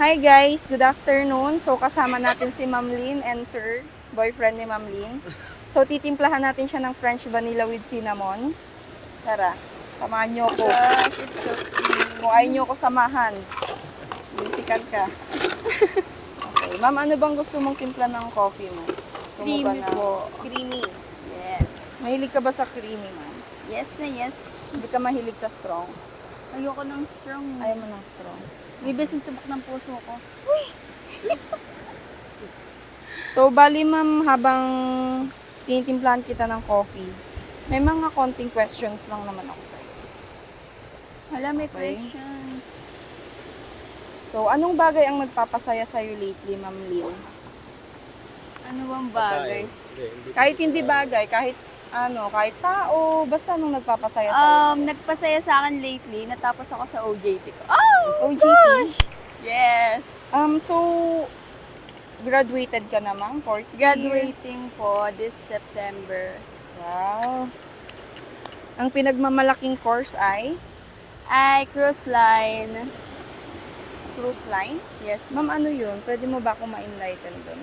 Hi guys, good afternoon. So kasama natin si Ma'am Lynn and Sir, boyfriend ni Ma'am Lynn. So titimplahan natin siya ng French vanilla with cinnamon. Tara, samahan niyo ko. Kung ayaw niyo ko samahan, lintikan ka. Okay, ma'am, ano bang gusto mong timpla ng coffee mo? Gusto mo ba Creamy na po. creamy? Yes. Mahilig ka ba sa creamy, ma'am? Yes na yes. Hindi ka mahilig sa strong? Ayoko ng strong. Ayaw mo ng strong. Bibis yung tubak ng puso ko. So, bali ma'am, habang tinitimplahan kita ng coffee, may mga konting questions lang naman ako sa'yo. Hala, may Okay. questions. So, anong bagay ang nagpapasaya sa'yo lately, Ma'am Lynn? Ano bang bagay? Kahit hindi bagay, kahit ano, kahit tao, basta anong nagpapasaya sa'yo? Um, nagpasaya sa akin lately, natapos ako sa OJT ko. Oh! OJT? Yes! Um, so, graduated ka na, ma'am? Fourth year? Graduating po this September. Wow. Ang pinagmamalaking course ay Ay, cruise line. cruise line. Yes. Ma'am, ano yun? Pwede mo ba akong ma-enlighten doon?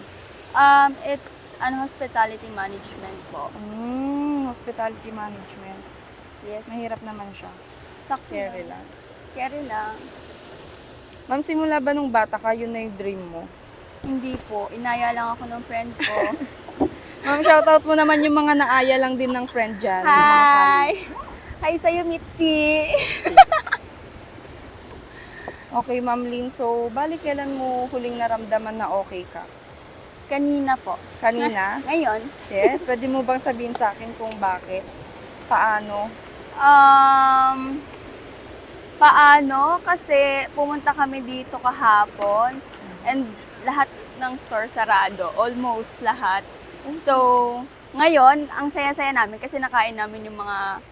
Um, it's ano, hospitality management po. Mm, hospitality management. Yes. Mahirap naman siya. Sakto Carry lang. Carry lang. Ma'am, simula ba nung bata ka, yun na yung dream mo? Hindi po. Inaya lang ako ng friend ko. Ma'am, shoutout mo naman yung mga naaya lang din ng friend dyan. Hi! Hi sa'yo, Mitzi! Okay, Ma'am Lynn. So, balik kailan mo huling naramdaman na okay ka? Kanina po. Kanina? Ngayon, Yes? Pwede mo bang sabihin sa akin kung bakit? Paano? um, paano? Kasi pumunta kami dito kahapon and lahat ng store sarado. Almost lahat. So, ngayon, ang saya-saya namin kasi nakain namin yung mga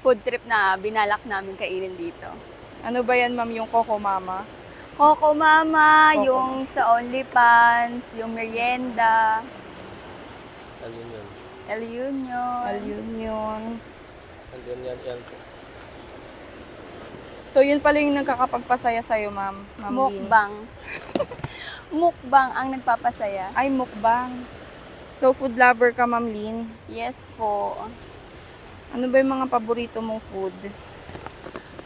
food trip na binalak namin kainin dito. Ano ba yan, Ma'am, yung Coco Mama? Coco Mama, Coco. yung sa OnlyFans, yung merienda, Alin yun? El Union. Al Union. Andyan yan, yan po. So, yun pala yung nagkakapagpasaya sa'yo, Ma'am. Ma'am. Mukbang. Mukbang ang nagpapasaya. Ay, mukbang. So, food lover ka, Ma'am Lynn. Yes po. Ano ba yung mga paborito mong food?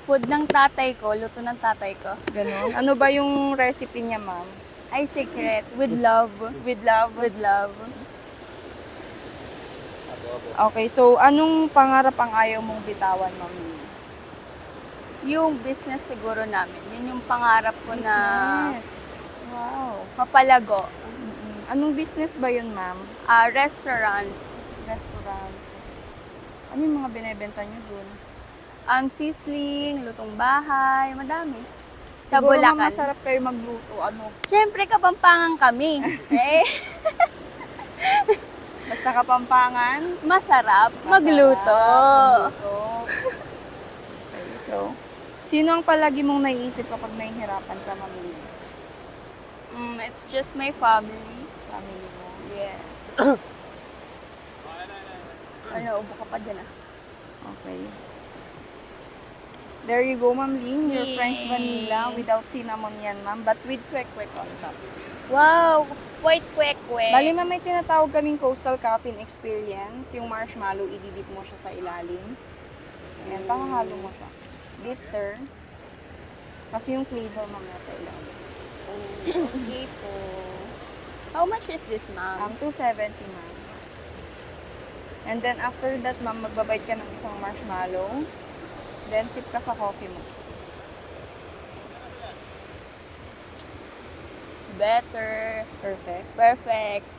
Food ng tatay ko, luto ng tatay ko. Ganon. Ano ba yung recipe niya, Ma'am? Ay, secret. With love. With love. With love. Okay, so anong pangarap ang ayaw mong bitawan, Ma'am? Yung business siguro namin. Yun yung pangarap ko na Business. Wow. mapalago. Mm-mm. Anong business ba yun, ma'am? Ah, restaurant. Restaurant. Ano yung mga binebenta niyo dun? Um, sisling, lutong bahay, madami. Sa Siguro, Bulacan. masarap kayo magluto. Ano? Siyempre, kapampangan kami. eh, Basta kapampangan. masarap magluto. Masarap magluto. Okay, so, sino ang palagi mong naiisip kapag nahihirapan ka, Lynn? Mm, it's just my family. Family mo. Yes. ano, ubo ka pa dyan ah. Okay. There you go, Ma'am Lynn. Your Yay. French vanilla without cinnamon yan, ma'am. But with kwek-kwek on top. Wow! Quick, quick. Bali, ma'am, may tinatawag kaming coastal caffeine experience. Yung marshmallow, ididip mo siya sa ilalim. Ayan, pakahalo mo siya. Deep stir. Kasi yung flavor, ma'am, nasa ilalim. Okay po. How much is this, ma'am? Um, 270, ma'am. And then, after that, ma'am, magbabite ka ng isang marshmallow. Then, sip ka sa coffee mo. Better. Perfect. Perfect.